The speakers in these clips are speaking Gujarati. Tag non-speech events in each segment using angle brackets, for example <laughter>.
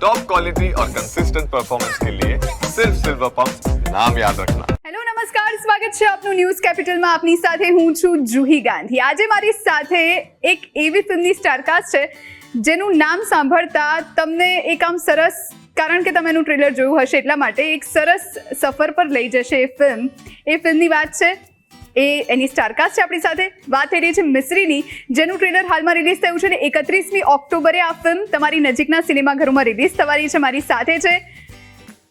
टॉप क्वालिटी और कंसिस्टेंट परफॉर्मेंस के लिए सिर्फ सिल्वर पंप नाम याद रखना હેલો નમસ્કાર સ્વાગત છે આપનું ન્યૂઝ કેપિટલમાં આપની સાથે હું છું જુહી ગાંધી આજે મારી સાથે એક એવી ફિલ્મની સ્ટારકાસ્ટ છે જેનું નામ સાંભળતા તમને એક આમ સરસ કારણ કે તમે એનું ટ્રેલર જોયું હશે એટલા માટે એક સરસ સફર પર લઈ જશે એ ફિલ્મ એ ફિલ્મની વાત છે એ એની સ્ટારકાસ્ટ છે આપણી સાથે. વાત થઈ રહી છે મિસ્ત્રીની જેનું ટ્રેલર હાલમાં રિલીઝ થયું છે અને એકત્રીસમી ઓક્ટોબરે આ ફિલ્મ તમારી નજીકના સિનેમાઘરોમાં રિલીઝ થવાની છે. મારી સાથે છે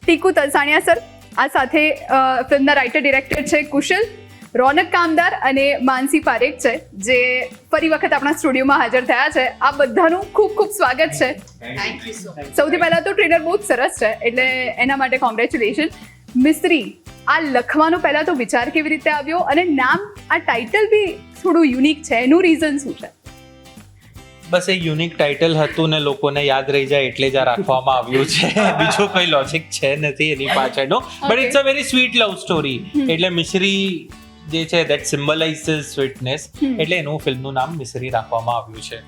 ટીકુ તલસાણિયા સર આ સાથે ફિલ્મના રાઇટર ડિરેક્ટર છે કુશલ રોનક કામદાર અને માનસી પારેખ છે જે ફરી વખત આપણા સ્ટુડિયોમાં હાજર થયા છે. આ બધાનું ખૂબ ખૂબ સ્વાગત છે. સૌથી પહેલા તો ટ્રેલર બહુ જ સરસ છે એટલે એના માટે કોંગ્રેચ્યુલેશન મિસ્ત્રી આ લખવાનો પહેલા તો વિચાર કેવી રીતે આવ્યો અને નામ આ ટાઇટલ બી થોડું યુનિક છે. એનું રીઝન શું છે? બસ એ યુનિક ટાઇટલ હતું ને લોકોને યાદ રહી જાય એટલે જ આ રાખવામાં આવ્યું છે. <laughs> બીજો કોઈ લોજિક છે નથી એની પાછળનો. But it's a very sweet love story એટલે મિશ્રી જે છે ધેટ સિમ્બલાઇઝ સ્વીટનેસ એટલે એનું ફિલ્મનું નામ મિશ્રી રાખવામાં આવ્યું છે.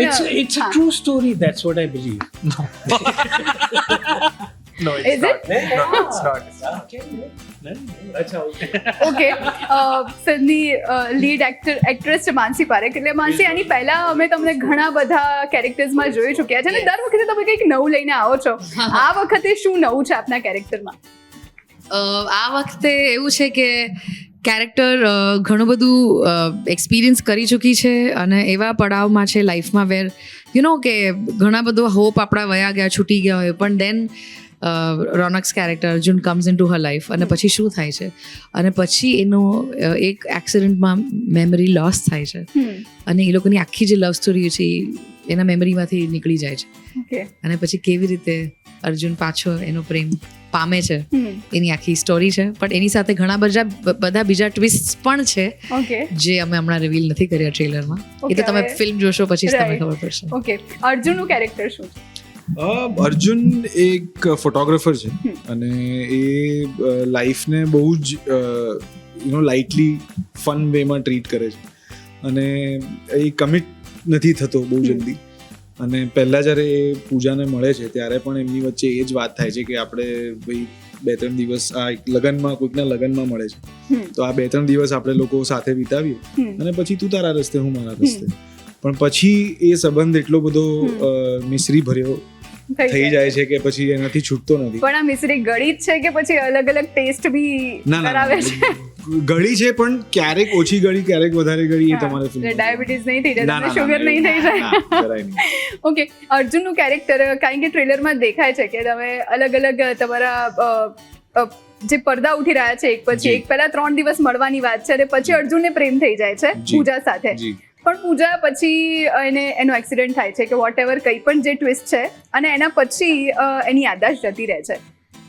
It's it's true story that's what I what <laughs> <laughs> I it's Is not. it? It's not okay ફિલ્મની લીડ એક્ટર એક્ટ્રેસ છે માનસી પારેખ એટલે માનસી આની પહેલા અમે તમને ઘણા બધા કેરેક્ટર્સમાં જોઈ ચૂક્યા છે અને દર વખતે તમે કંઈક નવું લઈને આવો છો. આ વખતે શું નવું છે આપના કેરેક્ટરમાં આ વખતે એવું છે કે કેરેક્ટર ઘણું બધું એક્સપિરિયન્સ કરી ચૂકી છે અને એવા પડાવમાં છે લાઈફમાં વેર યુ નો કે ઘણા બધો હોપ આપણા વયા ગયા છૂટી ગયા હોય. પણ then Ronak's character Arjun comes in to her life અને પછી શું થાય છે? અને પછી એનો એક એક્સિડન્ટમાં મેમરી લોસ થાય છે. અને એ લોકોની આખી જે લવ સ્ટોરી છે એના મેમરીમાંથી નીકળી જાય છે. અને પછી કેવી રીતે અર્જુન પાછો એનો પ્રેમ પામે છે એની આખી સ્ટોરી છે. પણ એની સાથે ઘણા બધા બધા બીજા ટ્વિસ્ટ પણ છે જે અમે હમણાં રિવીલ નથી કર્યા ટ્રેલરમાં એ તો તમે ફિલ્મ જોશો પછી જ તમને ખબર પડશે. ઓકે અર્જુનનું કેરેક્ટર શું છે? અર્જુન એક ફોટોગ્રાફર છે અને એ લાઈફને બહુ જ યુ નો લાઇટલી ફન વેમાં ટ્રીટ કરે છે. અને એ કમિટ નથી થતો બહુ જલ્દી. અને પહેલાં જ્યારે એ પૂજાને મળે છે ત્યારે પણ એમની વચ્ચે એ જ વાત થાય છે કે આપણે ભાઈ બે ત્રણ દિવસ આ એક લગ્નમાં કોઈકના લગ્નમાં મળે છે. તો આ બે ત્રણ દિવસ આપણે લોકો સાથે વિતાવીએ. અને પછી તું તારા રસ્તે હું મારા રસ્તે. પણ પછી એ સંબંધ એટલો બધો મિશ્રી ભર્યો થઈ જાય છે. કે પછી એનાથી છૂટતો નથી. પણ આ મિશ્રી ગળી જ છે કે પછી અલગ અલગ ટેસ્ટ બી કરાવે છે? ગળી છે પણ ક્યારેક ઓછી ગળી ક્યારેક વધારે ગળી એ તમારે ડાયાબિટીસ નહીં થઈ જાય શુગર નહીં થઈ જાય. ઓકે <laughs> અર્જુનનું કેરેક્ટર કારણ કે ટ્રેલરમાં દેખાય છે કે તમે અલગ અલગ તમારા જે પડદા ઉઠી રહ્યા છે એક પછી એક પહેલા ત્રણ દિવસ મળવાની વાત છે અને પછી અર્જુનને પ્રેમ થઈ જાય છે પૂજા સાથે. પણ પૂજા પછી એને એનો એક્સિડન્ટ થાય છે કે વોટ એવર કંઈ પણ જે ટ્વિસ્ટ છે અને એના પછી એની યાદાશ જતી રહે છે.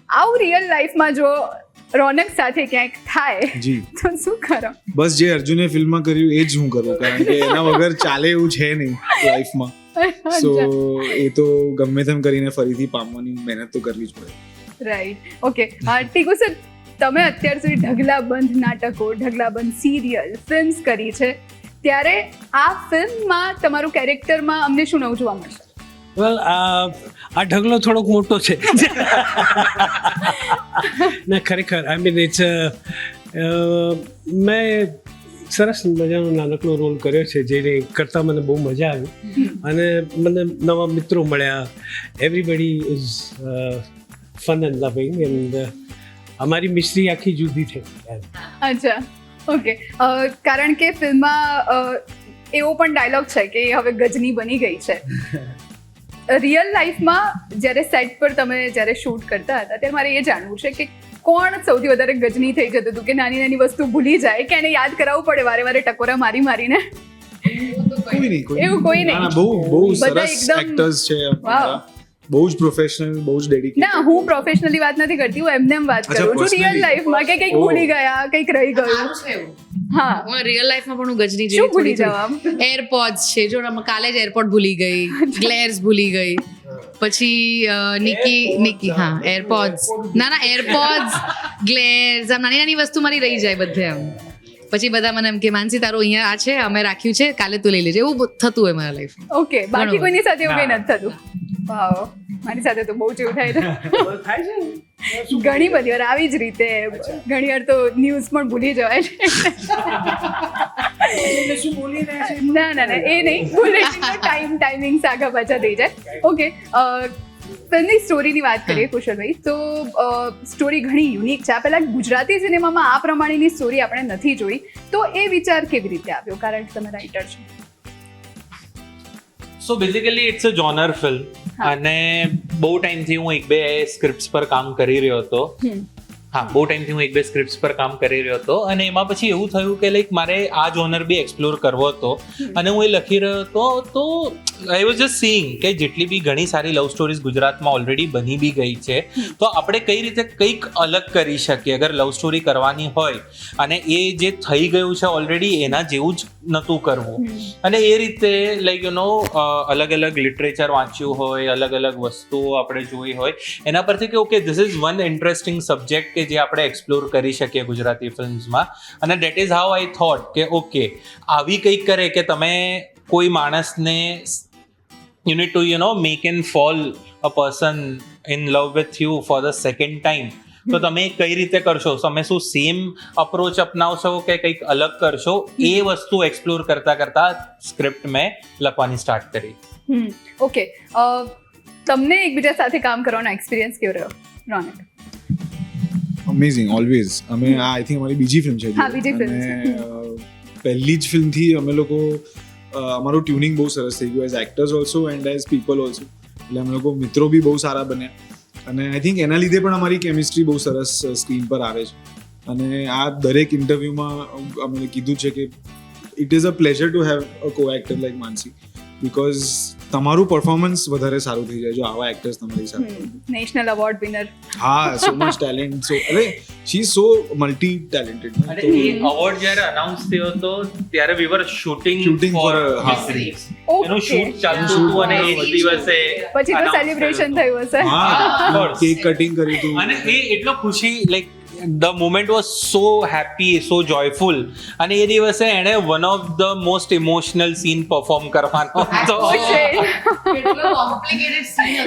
આવું રિયલ લાઈફમાં જો રોનક સાથે ક્યાંક થાય જી. તો શું કરો? બસ જે અર્જુને ફિલ્મમાં કર્યું એ જ હું કરું કારણ કે એના વગર ચાલે એવું છે નહીં લાઈફમાં સો <laughs> એ તો ગમે તેમ કરીને ફરીથી પામવાની મહેનત તો કરવી જ પડે. રાઈટ ઓકે ટીકુ સર તમે અત્યાર સુધી ઢગલાબંધ નાટકો ઢગલાબંધ સિરિયલ ફિલ્મ્સ કરી છે. ત્યારે આ ફિલ્મમાં તમારું કેરેક્ટરમાં અમને શું નવું જોવા મળશે? વેલ આ ઢગલો થોડોક મોટો છે. ના ખરેખર આઈ મીન ઇટ્સ મેં સરસ મજાનો નાનકડો રોલ કર્યો છે જેને કરતાં મને બહુ મજા આવી. અને મને નવા મિત્રો મળ્યા. Everybody is fun and loving and અમારી મિસ્ત્રી આખી જુદી થઈ. અચ્છા. ઓકે કારણ કે ફિલ્મમાં એવો પણ ડાયલોગ છે કે એ હવે ગજની બની ગઈ છે. <laughs> રિયલ લાઈફમાં જ્યારે સેટ પર તમે જ્યારે શૂટ કરતા હતા ત્યારે મારે એ જાણવું છે કે કોણ સૌથી વધારે ગજની થઈ જતું હતું? કે નાની નાની વસ્તુ ભૂલી જાય કે એને યાદ કરાવવું પડે વારે વારે ટકોરા મારી મારીને? એવું કોઈ નહીં. બહુ બહુ બધા સરસ એકદમ- એક્ટર્સ છે વાવ. બહુ જ પ્રોફેશનલ બહુ જ ડેડિકેટેડ ના હું પ્રોફેશનલી વાત નથી કરતી હું એમને એમ વાત કરું છું રિયલ. લાઈફમાં કે કંઈક. ભૂલી ગયા કંઈક રહી ગયું. હા. હું રિયલ લાઈફમાં પણ હું ગજની જેવી ભૂલી જવા? એરપોડ્સ છે જો કાલે જ એરપોર્ટ ભૂલી ગઈ ગ્લેર્સ ભૂલી ગઈ. પછી નિકી નિકી હા એરપોડ્સ ના ના એરપોડ્સ ગ્લેર્સ આમ નાની નાની વસ્તુ મારી રહી જાય બધે આમ. પછી બધા મને એમ કે માનસી તારું અહીંયા આ છે અમે રાખ્યું છે કાલે તું લઈ લેજે. એવું થતું હોય મારા લાઈફ ઓકે બાકી કોઈની સાથે એવું કંઈ નથી થતું? વાવ. મારી સાથે તો બહુ જ એવું થાય છે. <laughs> થાય છે ઘણી બધી વાર આવી જ રીતે ઘણી વાર તો ન્યૂઝ પણ ભૂલી જવાય છે. ના ના ના એ નહીં. બુલેટિનનો ટાઈમ ટાઈમિંગ સાગા પાછા થઈ જાય. ઓકે ફિલ્મની સ્ટોરીની વાત કરીએ કુશલભાઈ તો સ્ટોરી ઘણી યુનિક છે. આ પહેલાં ગુજરાતી સિનેમામાં આ પ્રમાણેની સ્ટોરી આપણે નથી જોઈ. તો એ વિચાર કેવી રીતે આવ્યો? કારણ કે તમે રાઇટર છો. So basically it's a genre film અને બહુ ટાઈમથી હું એક બે સ્ક્રિપ્ટ્સ પર કામ કરી રહ્યો હતો. હા બહુ ટાઈમથી હું એક બે સ્ક્રિપ્ટ પર કામ કરી રહ્યો હતો અને એમાં પછી એવું થયું કે લાઈક મારે આ જોનર બી એક્સપ્લોર કરવો હતો. અને હું એ લખી રહ્યો હતો તો આઈ વોઝ જસ્ટ સીઈંગ કે જેટલી બી ઘણી સારી લવ સ્ટોરીઝ ગુજરાતમાં ઓલરેડી બની બી ગઈ છે. તો આપણે કઈ રીતે કંઈક અલગ કરી શકીએ? અગર લવ સ્ટોરી કરવાની હોય અને એ જે થઈ ગયું છે ઓલરેડી એના જેવું જ નહોતું કરવું. અને એ રીતે લાઈક યુ નો અલગ અલગ લિટરેચર વાંચ્યું હોય અલગ અલગ વસ્તુઓ આપણે જોઈ હોય. એના પરથી કે okay this is one interesting subject કે જે આપણે એક્સપ્લોર કરી શકીએ ગુજરાતી ફિલ્મ્સમાં અને that is how I thought કે ઓકે આવી કંઈક કરે કે તમે કોઈ માણસને you need to you know make an fall a person in love with you for the second time તો તમે કઈ રીતે કરશો? તમે શું સેમ અપ્રોચ અપનાવશો કે કંઈક અલગ કરશો? એ વસ્તુ એક્સપ્લોર કરતા કરતા સ્ક્રિપ્ટ મેં લખવાની સ્ટાર્ટ કરી. હમ ઓકે તમને એકબીજા સાથે કામ કરવાનો એક્સપિરિયન્સ કેવો રહ્યો? રોનક? અમેઝિંગ ઓલવેઝ અમે આ આઈ થિંક અમારી બીજી ફિલ્મ છે હા, બીજી film અને પહેલી જ ફિલ્મથી અમે લોકો અમારું ટ્યુનિંગ બહુ સરસ થઈ ગયું as actors also and as people also એટલે અમે લોકો મિત્રો બી બહુ સારા બન્યા. અને આઈ થિંક એના લીધે પણ અમારી કેમિસ્ટ્રી બહુ સરસ સ્ક્રીન પર આવે છે. અને આ દરેક ઇન્ટરવ્યૂમાં અમે કીધું છે કે it is a pleasure to have a co actor like Mansi because તમારું પરફોર્મન્સ વધારે સારું થઈ જાય જો આવા એક્ટર્સ તમારી સાથે. નેશનલ અવોર્ડ વિનર હા સો મચ ટેલેન્ટ સો અરે she is so multi talented અરે એ અવોર્ડ જ્યારે અનાઉન્સ થયો હતો ત્યારે we were shooting shooting for હા. એનો શૂટ ચાલતું હતું અને એ દિવસે પછી તો સેલિબ્રેશન થયું થયું હશે. હા કેક કટિંગ કર્યું હતું. અને એ એટલો ખુશી like the moment was so happy so joyful અને એ દિવસે એણે one of the most emotional scene perform કરવાનો હતો.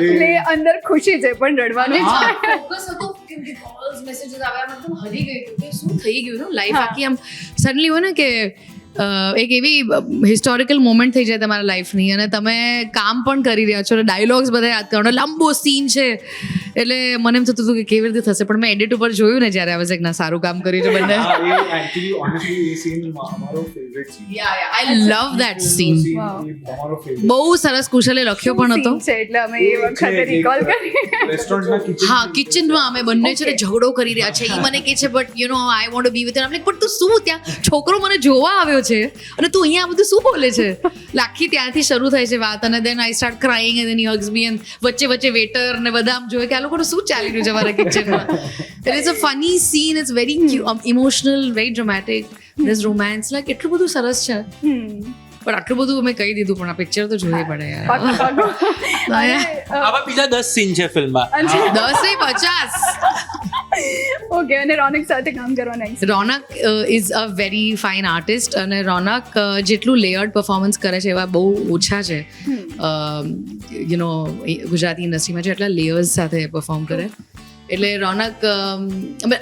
એટલે અંદર ખુશી છે પણ રડવાનું છે. ફોકસ હતો કે કોલ્સ મેસેजेस આવ્યા મતલબ હરી ગઈ. કે શું થઈ ગયું નો? લાઈફ. આખી આમ સડનલી હોય ને કે એક એવી હિસ્ટોરિકલ મોમેન્ટ થઈ જાય તમારા લાઈફની અને તમે કામ પણ કરી રહ્યા છો અને ડાયલોગ્સ બધા યાદ કરવાનો. લાંબો સીન છે. એટલે મને એમ થતું હતું કે કેવી રીતે થશે પણ મેં એડિટ ઉપર જોયું ને જ્યારે આવે છે કે ના સારું કામ કર્યું છે બંને. આઈ લવ ધેટ સીન બહુ સરસ કુશલે લખ્યો પણ હતો. એટલે અમે એ વખતે રિકોલ કરી. હા કિચનમાં અમે બંને છે ને ઝઘડો કરી રહ્યા છે. એ મને કહે છે but you know I want to be with like પણ તું શું ત્યાં? છોકરો મને જોવા આવ્યો છે અને તું અહીંયા આ બધું શું બોલે છે? લાખી ત્યાંથી શરૂ થાય છે વાત અને then I start crying and he hugs me and વચ્ચે વચ્ચે વેટર ને બધા આમ જોયે કે આ લોકોનું શું ચાલી રહ્યું છે મારા કિચનમાં it is a funny scene it's very emotional very dramatic this romance like એટલું બધું સરસ છે. હમ. પણ આટલું બધું અમે કહી દીધું પણ આ પિક્ચર તો જોવી પડે યાર. <laughs> આવા બીજા દસ સીન છે ફિલ્મમાં દસ નહીં પચાસ. ઓકે અને રોનક સાથે કામ કરવાનો Ronak is a very fine artist અને રોનક જેટલું લેયર્ડ પરફોર્મન્સ કરે છે એવા બહુ ઓછા છે. યુ નો ગુજરાતી ઇન્ડસ્ટ્રીમાં છે એટલા લેયર્સ સાથે પરફોર્મ કરે. એટલે રોનક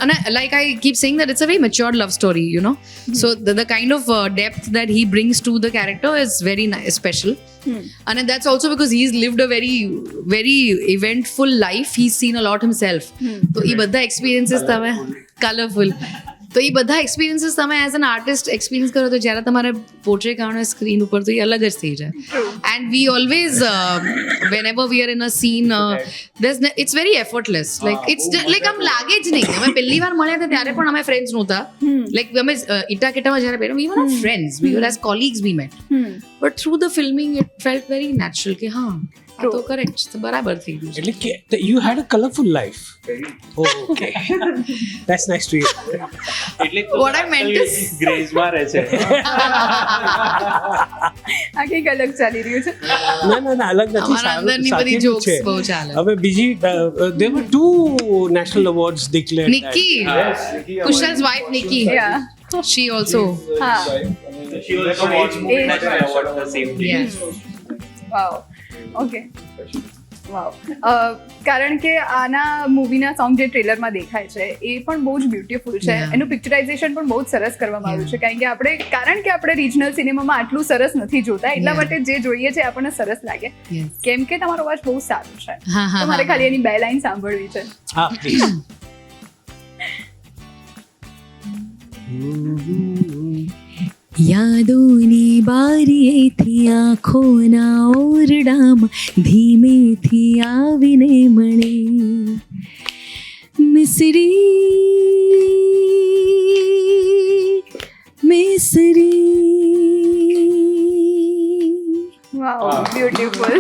અને like I keep saying that it's a very mature love story you know so the kind of depth that he brings to the character is very special અને that's also because he is a very very eventful life he seen a lot himself તો એ બધા એક્સપિરિયન્સીસ તમે કલરફુલ તો એ બધા એક્સપિરિયન્સીસ તમે એઝ એન આર્ટિસ્ટ એક્સપિરિયન્સ કરો તો જ્યારે તમારે પોર્ટ્રે કરવાનો સ્ક્રીન ઉપર તો એ અલગ જ થઈ જાય and we always whenever we are in a scene it's very effortless like it's like આમ લાગે જ નહીં અમે પહેલી વાર મળ્યા હતા ત્યારે પણ અમે ફ્રેન્ડ્સ નહોતા લાઈક અમે ઇટા કેટામાં જ્યારે પહેલા we were friends we were as colleagues we met hmm. But through the filming it felt very natural કે હા આ તો કરેક્ટ બરાબર થઈ ગયું એટલે કે you had a colourful life okay that's nice to એટલે What I meant is- ગ્રેઝમાં રહે છે. આ કંઈક અલગ ચાલી રહ્યું છે. ના ના ના અલગ નથી સારું- બધી સાચી જ jokes છે. બહુ ચાલે. હવે બીજી they were two national awards declare Nikki Kushal's wife Nikki she also. હા She also won. The same day. Yes. Okay wow કારણ કે આના મૂવીના સોંગ જે ટ્રેલરમાં દેખાય છે એ પણ બહુ જ બ્યુટીફુલ છે. એનું પિક્ચરાઇઝેશન પણ બહુ જ સરસ કરવામાં આવ્યું છે. કારણ કે આપણે કારણ કે આપણે રિજનલ સિનેમામાં આટલું સરસ નથી જોતા એટલા માટે જે જોઈએ છે આપણને સરસ લાગે. કેમ કે તમારો અવાજ બહુ સારો છે. હા હા તમારે ખાલી એની બે લાઈન સાંભળવી છે. હા પ્લીઝ <coughs> યાદોની બારીએથી આંખોના ઓરડામાં ધીમેથી આવીને મળે. મિસરી મિસરી. વાવ બ્યુટીફુલ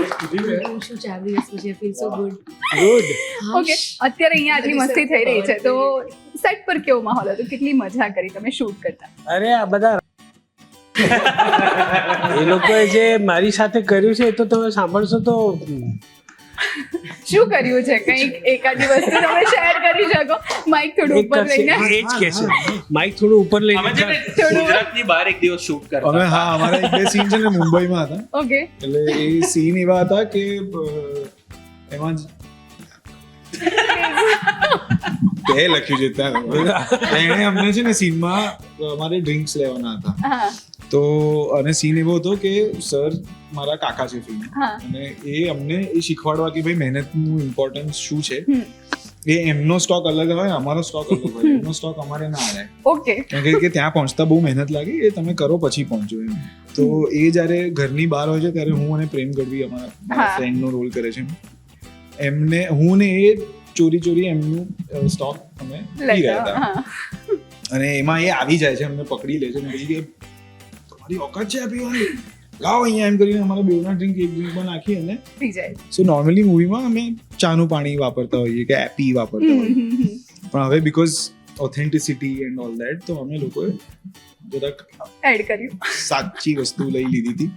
શું ચાર દિવસ પછી? Feel so good good okay અત્યારે અહીંયા આટલી મસ્તી થઈ રહી છે તો સેટ પર કેવો માહોલ હતો? કેટલી મજા કરી તમે શૂટ કરતા? અરે આ બધા એ લોકોએ જે મારી સાથે કર્યું છે એ તો તમે સાંભળશો તો શું કર્યું છે? કંઈક એકાદી વસ્તુ તમે શેર કરી શકો? માઇક થોડું ઉપર લઈને. એ જ કે છે. માઇક થોડું ઉપર લઈને ગુજરાતની બહાર એક દિવસ શૂટ કરતા અમે હા અમારા એક બે સીન છે ને મુંબઈમાં હતા. ઓકે એટલે એ સીન એવા હતા કે એમાં બે <laughs> લખ્યું છે ત્યાં. <laughs> એણે અમને છે ને સીનમાં અમારે ડ્રિંક્સ લેવાના હતા. હા. તો અને સીન એવો હતો કે સર મારા કાકા છે ફિલ્મ અને એ અમને એ શીખવાડવા કે ભાઈ મહેનતનું ઇમ્પોર્ટન્સ શું છે? એ એમનો સ્ટોક અલગ હોય અમારો સ્ટોક અલગ હોય. એમનો સ્ટોક અમારે ના આવે ઓકે. કારણ કે- ત્યાં પહોંચતા બહુ મહેનત લાગે એ તમે કરો પછી પહોંચો એમ. તો એ જ્યારે ઘરની બહાર હોય છે ત્યારે હું અને પ્રેમ ગઢવી અમારા ફ્રેન્ડનો રોલ કરે છે. એમને હું ને એ ચોરી ચોરી એમનું સ્ટોક અમે લઈ રહ્યા હતા. અને એમાં એ આવી જાય છે અમને પકડી લે છે. પછી કે તમારી ઓકાત છે આ પીવાની લાવો અહીંયા એમ કરીને અમારા બેવના ડ્રિંક એક ડ્રિંકમાં નાખી અને પી જાય. સો નોર્મલી મૂવીમાં અમે ચાનું પાણી વાપરતા હોઈએ કે એપી વાપરતા હોઈએ. પણ હવે because authenticity and all that તો અમે લોકોએ જરાક એડ કર્યું. સાચી વસ્તુ લઈ લીધી હતી.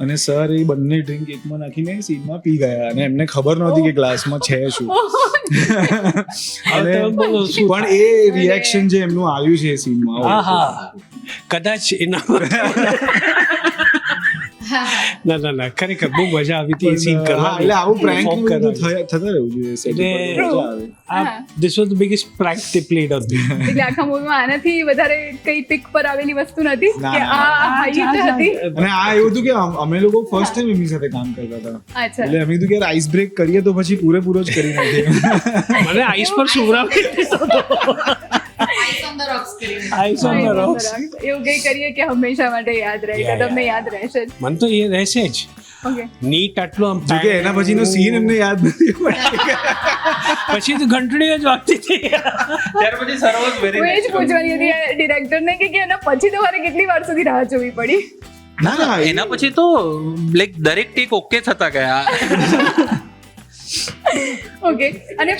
અને સર એ બંને ડ્રિંક એકમાં નાખીને સીટમાં પી ગયા અને એમને ખબર નહોતી કે ગ્લાસમાં છે શું. <laughs> <laughs> અને પણ એ રિએક્શન જે એમનું આવ્યું છે એ સીનમાં કદાચ એના <laughs> ના ના ના ખરેખર બહુ મજા આવી હતી એ સીન કરવા એટલે આવું પ્રેન્ક કરવાની. થતા રહેવું જોઈએ. એટલે- આ this was the biggest prank they played me. <laughs> એટલે આખા મૂવીમાં આનાથી વધારે કઈ પિક પર આવેલી વસ્તુ નથી કે આ હાઈટ હતી. અને આ એવું હતું કે અમે લોકો ફર્સ્ટ ટાઈમ એમની સાથે કામ કરતા હતા. અચ્છા. એટલે અમે કીધું કે આઈસ બ્રેક કરીએ તો પછી પૂરેપૂરો જ કરી નાખીએ. <laughs> મને આઈસ પર સુવડાવી આઈસ ઓન ધ રોક્સ એવું કઈ કરીએ કે હંમેશા માટે યાદ રહે કે તમને યાદ રહેશે મને તો એ રહેશે જ. નીટ આટલું આમ જો કે એના પછીનો સીન એમને યાદ નથી <laughs> <laughs> પછી તો ઘંટડીઓ જ વાગતી હતી. ત્યાર પછી સરોજ વેરી હું એ જ પૂછવાની હતી ડિરેક્ટર ને કે કે એના પછી તમારે કેટલી વાર સુધી રાહ જોવી પડી? ના ના એના પછી તો લાઈક દરેક ટેક ઓકે થતા ગયા. ઓકે અને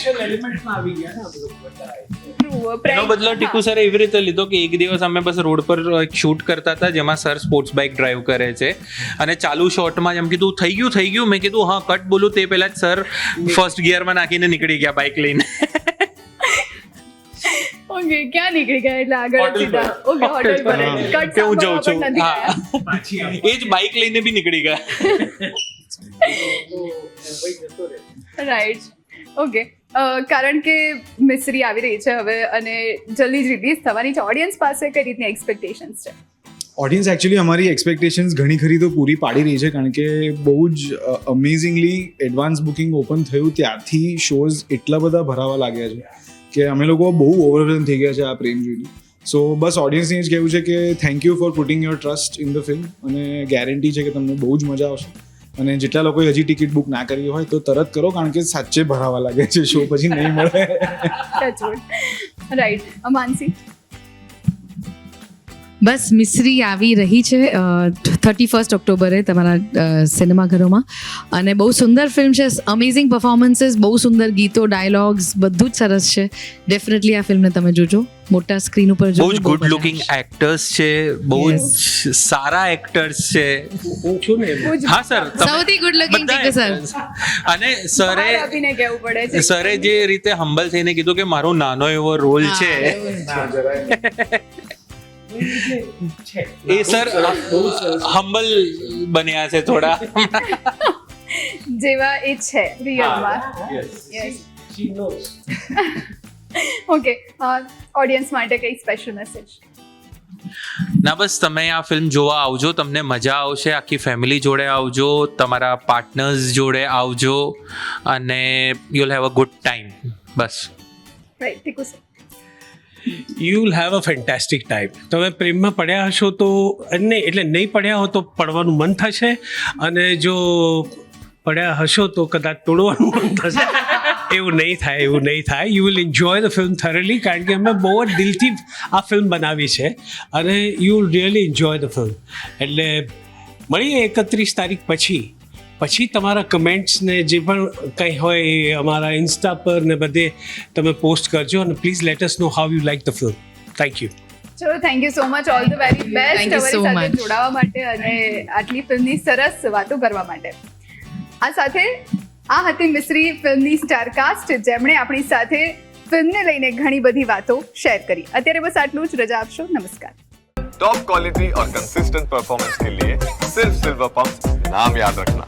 એનો બદલો ટીકુ સર એવી રીતે લીધો કે એક દિવસ અમે બસ રોડ પર શૂટ કરતા હતા જેમાં સર સ્પોર્ટ્સ બાઇક ડ્રાઈવ કરે છે. અને ચાલુ શોટમાં જેમ એમ કીધું થઈ ગયું થઈ ગયું. મેં કીધું હા કટ બોલું. તે પહેલા જ સર ફર્સ્ટ ગિયરમાં નાખીને નીકળી ગયા બાઇક લઈને. ઓકે ક્યાં નીકળી ગયા? એટલે આગળ સીધા. ઓકે હોટેલ પર. કટ કે હું જઉં છું. હા. એ જ બાઇક લઈને બી નીકળી ગયા. <laughs> રાઈટ ઓકે કારણ કે મિસ્ત્રી આવી રહી છે હવે અને જલ્દી જ રિલીઝ થવાની છે. ઓડિયન્સ પાસે કઈ રીતની એક્સપેક્ટેશન્સ છે? ઓડિયન્સ એકચ્યુઅલી અમારી એક્સપેક્ટેશન્સ ઘણી ખરી તો પૂરી પાડી રહી છે, કારણ કે બહુ જ અમેઝિંગલી એડવાન્સ બુકિંગ ઓપન થયું. ત્યારથી શોઝ એટલા બધા ભરાવા લાગ્યા છે કે અમે લોકો બહુ ઓવરવેલમ થઈ ગયા છે આ પ્રેમ જોઈને. સો બસ ઓડિયન્સને જ કહેવું છે કે thank you for putting your trust in the film અને ગેરંટી છે કે તમને બહુ જ મજા આવશે. અને જેટલા લોકોએ હજી ટિકિટ બુક ના કરી હોય તો તરત કરો, કારણ કે સાચે ભરાવા લાગે છે શો પછી નહીં મળે. <laughs> રાઈટ માનસી? બસ મિસ્ત્રી આવી રહી છે થર્ટી ફર્સ્ટ ઓક્ટોબરે તમારા સિનેમાઘરોમાં. અને બહુ સુંદર ફિલ્મ છે અમેઝિંગ પરફોર્મન્સીસ બહુ સુંદર ગીતો ડાયલોગ્સ બધું જ સરસ છે. ડેફિનેટલી આ ફિલ્મને તમે જોજો. મોટા સ્ક્રીન ઉપર બહુ જ ગુડ લુકિંગ એક્ટર્સ છે બહુ જ સારા એક્ટર્સ છે. હું છું ને હા સર સૌથી ગુડ લુકિંગ છે સર અને સરે અભિનય કહેવું પડે છે? સરે જે રીતે હમ્બલ થઈને કીધું કે મારો નાનો એવો રોલ છે. એ સર હમ્બલ બન્યા છે થોડા. જેવા એ છે રિયલમાં ઓકે ઓડિયન્સ માટે કઈ સ્પેશિયલ મેસેજ ના બસ તમે આ ફિલ્મ જોવા આવજો તમને મજા આવશે આખી ફેમિલી જોડે આવજો તમારા પાર્ટનર્સ જોડે આવજો અને you'll have a good time bus. Right Tiku sir. You will have a fantastic time તમે પ્રેમમાં પડ્યા હશો તો નહીં એટલે નહીં પડ્યા હો તો પડવાનું મન થશે, અને જો પડ્યા હશો તો કદાચ તોડવાનું મન થશે. એવું નહીં થાય, એવું નહીં થાય. You will enjoy the film thoroughly કારણ કે અમે બહુ જ દિલથી આ ફિલ્મ બનાવી છે, અને you will really enjoy the film એટલે મળીએ એકત્રીસ તારીખ પછી. પછી તમારા કમેન્ટ્સને જે પણ કંઈ હોય એ અમારા ઇન્સ્ટા પર ને બધે તમે પોસ્ટ કરજો અને please let us know how you like the film thank you ચલો thank you so much all the very best Thank you અમારી so સાથે much. જોડાવા માટે અને આટલી ફિલ્મની સરસ વાતો કરવા માટે આ સાથે આ હતી મિશ્રી ફિલ્મની સ્ટારકાસ્ટ જેમણે આપણી સાથે ફિલ્મને લઈને ઘણી બધી વાતો શેર કરી અત્યારે બસ આટલું જ રજા આપશો નમસ્કાર टॉप क्वालिटी और कंसिस्टेंट परफॉर्मेंस के लिए सिर्फ सिल्वर पंप नाम याद रखना